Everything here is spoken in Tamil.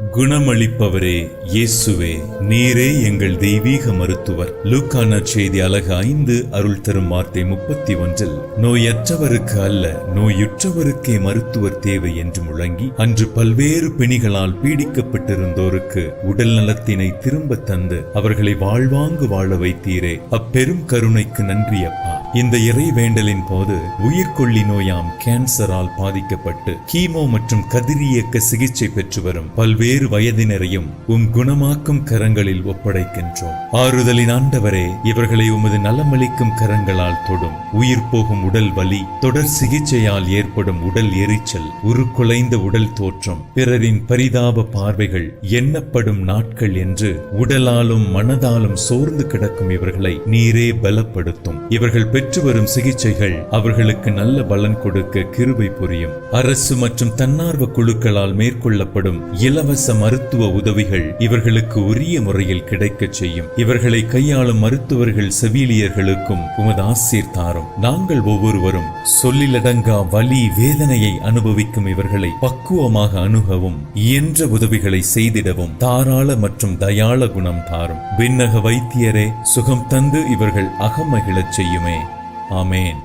குணமளிப்பவரே இயேசுவே நீரே எங்கள் தெய்வீக மருத்துவர். லூக்கான செய்தி அழகு ஐந்து அருள் தரும் வார்த்தை முப்பத்தி ஒன்றில் நோயற்றவருக்கு அல்ல நோயுற்றவருக்கே மருத்துவர் தேவை என்று முழங்கி அன்று பல்வேறு பிணிகளால் பீடிக்கப்பட்டிருந்தோருக்கு உடல் நலத்தினை திரும்ப தந்து அவர்களை வாழ்வாங்கு வாழ வைத்தீரே. அப்பெரும் கருணைக்கு நன்றி அப்பா. இந்த இறை வேண்டலின் போது உயிர்கொல்லி நோயாம் கேன்சரால் பாதிக்கப்பட்டு கீமோ மற்றும் கதிரியக்க சிகிச்சை பெற்று வரும் பல்வேறு வயதினரையும் உம் குணமாக்கும் கரங்களில் ஒப்படைக்கின்றோம். ஆறுதலின் ஆண்டவரே இவர்களை உமது நலமளிக்கும் கரங்களால் தொடும். உயிர் போகும் உடல் வலி தொடர் சிகிச்சையால் ஏற்படும் உடல் எரிச்சல் உருக்குலைந்த உடல் தோற்றம் பிறரின் பரிதாப பார்வைகள் எண்ணப்படும் நாட்கள் என்று உடலாலும் மனதாலும் சோர்ந்து கிடக்கும் இவர்களை நீரே பலப்படுத்தும். இவர்கள் பெற்று வரும் சிகிச்சைகள் அவர்களுக்கு நல்ல பலன் கொடுக்க கிருபை புரியும். அரசு மற்றும் தன்னார்வ குழுக்களால் மேற்கொள்ளப்படும் இலவச மருத்துவ உதவிகள் இவர்களுக்கு உரிய முறையில் கிடைக்கச் செய்யும். இவர்களை கையாளும் மருத்துவர்கள் செவிலியர்களுக்கும் உமது ஆசீர் தாரும். நாங்கள் ஒவ்வொருவரும் சொல்லிலடங்கா வலி வேதனையை அனுபவிக்கும் இவர்களை பக்குவமாக அணுகவும் இயன்ற உதவிகளை செய்திடவும் தாராள மற்றும் தயாள குணம் தாரும். விண்ணக வைத்தியரே சுகம் தந்து இவர்கள் அகமகிழச் செய்யுமே. ஆமேன்.